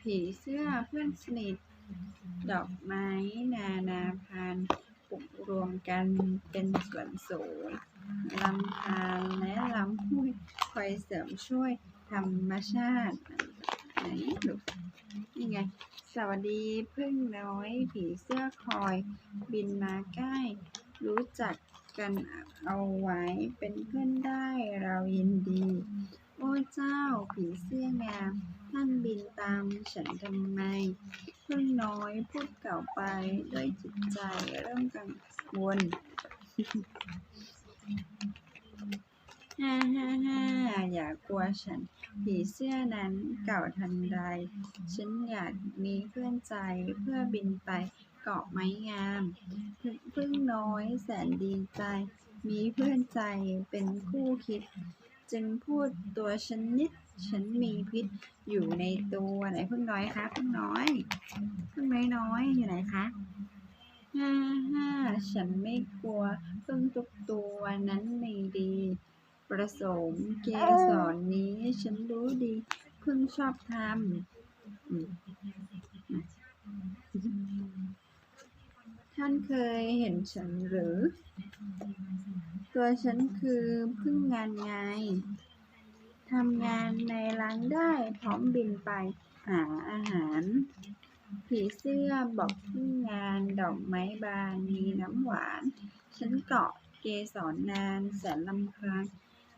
ผีเสื้อเพื่อนสนิท ดอกไม้นานาพันธุ์ปลูกรวมกันเป็นส่วนสวยลำธารและลำห้วยคอยเสริมช่วยธรรมชาติไหนดูนี่ไง สวัสดีพึ่งน้อย ผีเสื้อคอย บินมาใกล้ รู้จักกันเอาไว้เป็นเพื่อนได้เรายินดี โอ้เจ้าผีเสื้องามท่านบินตามฉันทำไมพึ่งน้อยพูดเก่าไปด้วยจิตใจเริ่มกังวลฮ่าฮ่าฮ่าอย่ากลัวฉัน ผีเสื้อนั้นเก่าทันใด ฉันอยากมีเพื่อนใจเพื่อบินไปเกาะไม้งามพึ่งพึ่งน้อยแสนดีใจ มีเพื่อนใจเป็นคู่คิด จึงพูดตัวฉันนิด ฉันมีพิษอยู่ในตัวไหนพึ่งน้อยคะพึ่งน้อยพึ่งน้อยน้อยอยู่ไหนคะฮ่าฮ่าฉันไม่กลัวพึ่งทุกตัวนั้นไม่ดี ประสมเกสรนี้ฉันรู้ดีเพิ่งชอบทำท่านเคยเห็นฉันหรือ ตัวฉันคือพึ่งงานไงทำงานในร้านได้พร้อมบินไปหาอาหาร ผีเสื้อบอกพึ่งงานดอกไม้บานมีน้ำหวาน ฉันเกาะเกสรนานแสนลำคาญ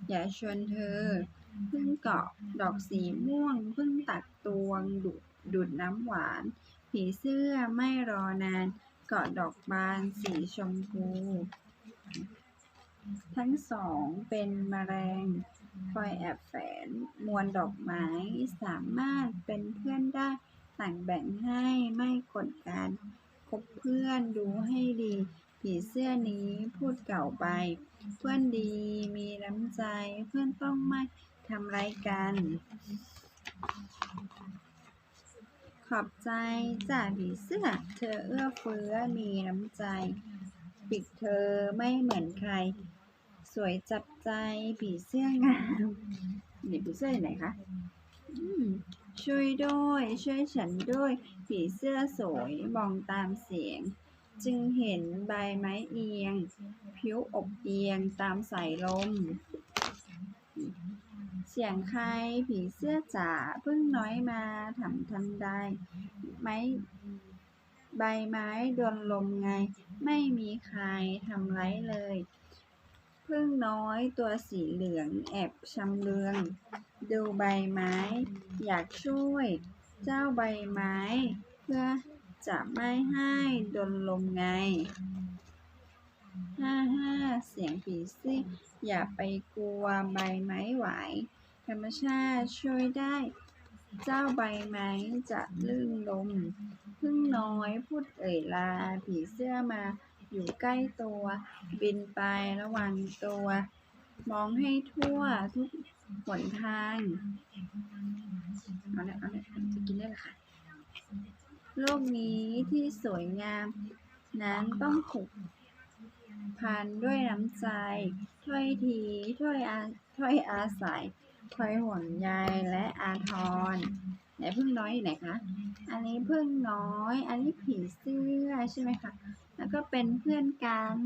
อย่าชวนเธอเพิ่งเกาะดอกสีม่วงเพิ่งตัดตวงดูดดูดน้ำหวาน ผีเสื้อไม่รอนาน เกาะดอกบานสีชมพู ทั้งสองเป็นมแมลงคอยแอบแฝงมวลดอกไม้สามารถเป็นเพื่อนได้ต่างแบ่งให้ไม่กดการคบเพื่อนดูให้ดี ผีเสื้อนี้พูดเก่าไป เพื่อนดีมีน้ำใจเพื่อนต้องไม่ทำไรกัน ขอบใจจ่าผีเสื้อ เธอเอื้อเฟื้อมีน้ำใจ ปิดเธอไม่เหมือนใคร สวยจับใจผีเสื้องามนี่ผีเสื้ออยู่ไหนคะอืมช่วยด้วย ช่วยฉันด้วย ผีเสื้อสวยมองตามเสียง จึงเห็นใบไม้เอียง ผิวอบเอียงตามสายลม เสียงใครผีเสื้อจ๋าเพิ่งน้อยมาทำทันใดไม้ใบไม้โดนลมไง ไม่มีใครทำไรเลย พึ่งน้อยตัวสีเหลืองแอบชำเลือง ดูใบไม้ อยากช่วย เจ้าใบไม้ เพื่อจะไม่ให้โดนลมไงห้าห้าเสียงผีซี่อย่าไปกลัวใบไม้ไหว ธรรมชาติช่วยได้ เจ้าใบไม้จะลื่นลมพึ่งน้อยพูดเอ่ยลาผีเสื้อมา อยู่ใกล้ตัว บินไประวังตัว มองให้ทั่วทุกหนทางเอาเลยเอาเลยจะกินได้ละค่ะ โลกนี้ที่สวยงาม นั้นต้องผูกพันด้วยน้ำใจ ถ้อยทีถ้อยอาถ้อยอาศัยคอยห่วงใยและอาทร ไหนพึ่งน้อยอยู่ไหนคะ อันนี้พึ่งน้อย อันนี้ผีเสื้อใช่ไหมคะ แล้วก็เป็นเพื่อนกัน